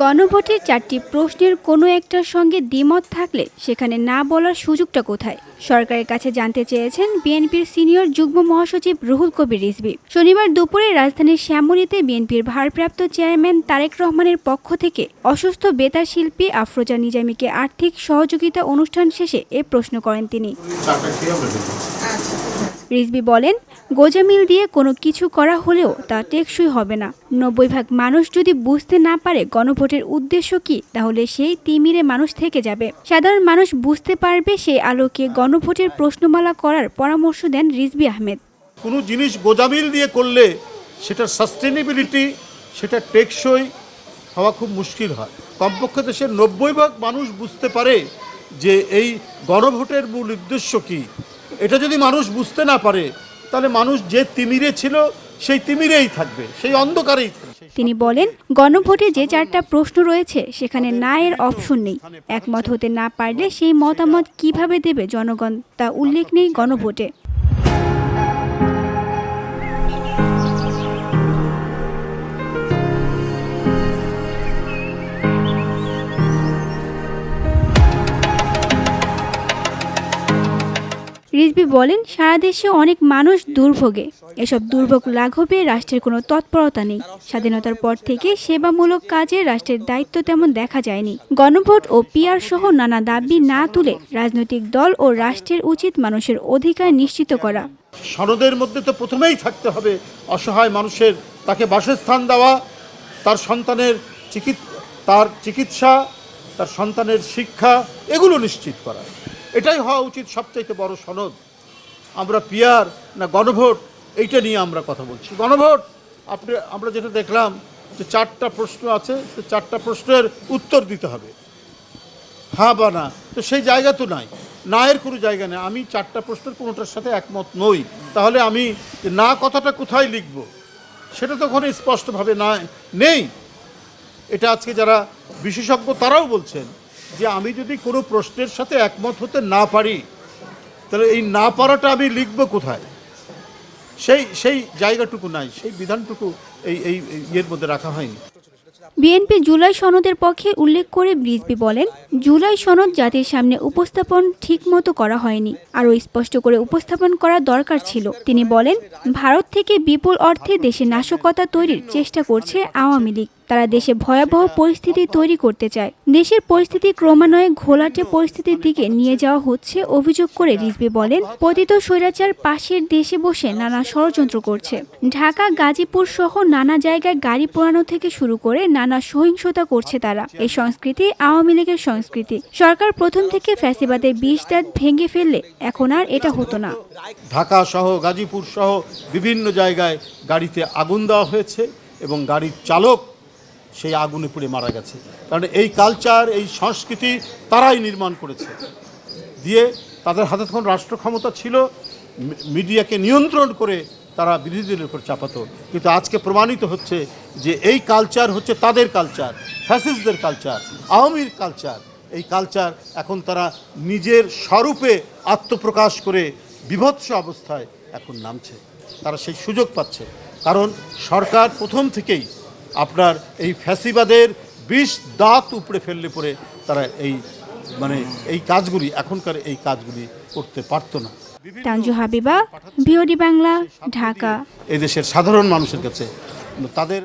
গণভোটের চারটি প্রশ্নের কোনো একটার সঙ্গে দ্বিমত থাকলে সেখানে না বলার সুযোগটা কোথায়? সরকারের কাছে জানতে চেয়েছেন বিএনপির সিনিয়র যুগ্ম মহাসচিব রুহুল কবির রিজভী। শনিবার দুপুরে রাজধানীর শ্যামলীতে বিএনপির ভারপ্রাপ্ত চেয়ারম্যান তারেক রহমানের পক্ষ থেকে অসুস্থ বেতার শিল্পী আফরোজা নিজামীকে আর্থিক সহযোগিতা অনুষ্ঠান শেষে এ প্রশ্ন করেন তিনি। রিজবি বলেন, গোজামিল দিয়ে কোনো কিছু করা হলেও তা টেকসই হবে না। নব্বই ভাগ মানুষ যদি বুঝতে না পারে গণভোটের উদ্দেশ্য কি, তাহলে সেই তিমিরে মানুষ থেকে যাবে। সাধারণ মানুষ বুঝতে পারবে সেই আলোকে গণভোটের প্রশ্নমালা করার পরামর্শ দেন রিজবি আহমেদ। কোনো জিনিস গোজামিল দিয়ে করলে সেটার সাস্টেনেবিলিটি সেটা টেকসই হওয়া খুব মুশকিল হয়। কমপক্ষে দেশের নব্বই ভাগ মানুষ বুঝতে পারে যে এই গণভোটের মূল উদ্দেশ্য কী। এটা যদি মানুষ বুঝতে না পারে, তাহলে মানুষ যে তিমিরে ছিল, সেই তিমিরেই থাকবে, সেই অন্ধকারেই তিনি বলেন, গণভোটে যে চারটা প্রশ্ন রয়েছে, সেখানে না এর অপশন নেই। একমত হতে না পারলে সেই মতামত কীভাবে দেবে জনগণ, তা উল্লেখ নেই গণভোটে। রিজবি বলেন, সারা দেশে অনেক মানুষ দুর্ভোগে। এসব দুর্ভোগ লাঘবে, রাষ্ট্রের কোনো তৎপরতা নেই। স্বাধীনতার পর থেকে সেবামূলক কাজে রাষ্ট্রের দায়িত্ব তেমন দেখা যায়নি। গণভোট ও পিআর সহ নানা দাবি না তুলে রাজনৈতিক দল ও রাষ্ট্রের উচিত মানুষের অধিকার নিশ্চিত করা। সনদের মধ্যে তো প্রথমেই থাকতে হবে অসহায় মানুষের, তাকে বাসস্থান দেওয়া, তার সন্তানের চিকিৎ, তার চিকিৎসা, তার সন্তানের শিক্ষা, এগুলো নিশ্চিত করা। এটাই হওয়া উচিত সবচাইতে বড় সনদ। আমরা পিয়ার না গণভোট, এইটা নিয়ে আমরা কথা বলছি। গণভোট, আপনি, আমরা যেটা দেখলাম যে চারটা প্রশ্ন আছে, সে চারটা প্রশ্নের উত্তর দিতে হবে। হ্যাঁ বা না? তো সেই জায়গা তো নাই। না এর কোনো জায়গা নেই। আমি চারটা প্রশ্নের কোনোটার সাথে একমত নই। তাহলে আমি না কথাটা কোথায় লিখব, সেটা তো ওখানে স্পষ্টভাবে না, নেই। এটা আজকে যারা বিশেষজ্ঞ তারাও বলছেন যে আমি যদি কোনো প্রশ্নের সাথে একমত হতে না পারি, তাহলে এই না পারাটা আমি লিখব কোথায়? সেই সেই জায়গাটুকু নাই, সেই বিধানটুকু এই এই ইয়ের মধ্যে রাখা হয়নি। বিএনপি জুলাই সনদের পক্ষে উল্লেখ করে রিজবি বলেন, জুলাই সনদ জাতির সামনে উপস্থাপন ঠিকমতো করা হয়নি, আরও স্পষ্ট করে উপস্থাপন করা দরকার ছিল। তিনি বলেন, ভারত থেকে বিপুল অর্থে দেশে নাশকতা তৈরির চেষ্টা করছে আওয়ামী লীগ। তারা দেশে ভয়াবহ পরিস্থিতি তৈরি করতে চায়। দেশের পরিস্থিতি ক্রমান্বয়ে ঘোলাটে পরিস্থিতির দিকে নিয়ে যাওয়া হচ্ছে অভিযোগ করে রিজবি বলেন, পতিত স্বৈরাচার পাশের দেশে বসে নানা ষড়যন্ত্র করছে। ঢাকা, গাজীপুর সহ নানা জায়গায় গাড়ি পোড়ানো থেকে শুরু করে নানা সহিংসতা করছে তারা। এই সংস্কৃতি আওয়ামী লীগের সংস্কৃতি। সরকার প্রথম থেকে ফ্যাসিবাদের বিষ দাঁত ভেঙে ফেললে এখন আর এটা হতো না। ঢাকা সহ, গাজীপুর সহ বিভিন্ন জায়গায় গাড়িতে আগুন দেওয়া হয়েছে এবং গাড়ির চালক সেই আগুনে পুড়ে মারা গেছে। কারণ এই কালচার এই সংস্কৃতি তারাই নির্মাণ করেছে। দিয়ে তাদের হাতে তখন রাষ্ট্র ক্ষমতা ছিল মিডিয়াকে নিয়ন্ত্রণ করে তারা বিরোধীদের উপর চাপাতো। কিন্তু আজকে প্রমাণিত হচ্ছে যে এই কালচার হচ্ছে তাদের কালচার ফ্যাসিস্টদের কালচার আওয়ামীর কালচার এই কালচার এখন তারা নিজের স্বরূপে আত্মপ্রকাশ করে বিভৎস অবস্থায় এখন নামছে। তারা সেই সুযোগ পাচ্ছে। কারণ সরকার প্রথম থেকেই আপনার এই ফ্যাসিবাদের বিষ দাঁত উপড়ে ফেললে পরে তারা এই মানে এই কাজগুলি এখনকার এই কাজগুলি করতে পারত না। তানজু হাবিবা ভিওডি বাংলা ঢাকা। এদেশের সাধারণ মানুষের কাছে তাদের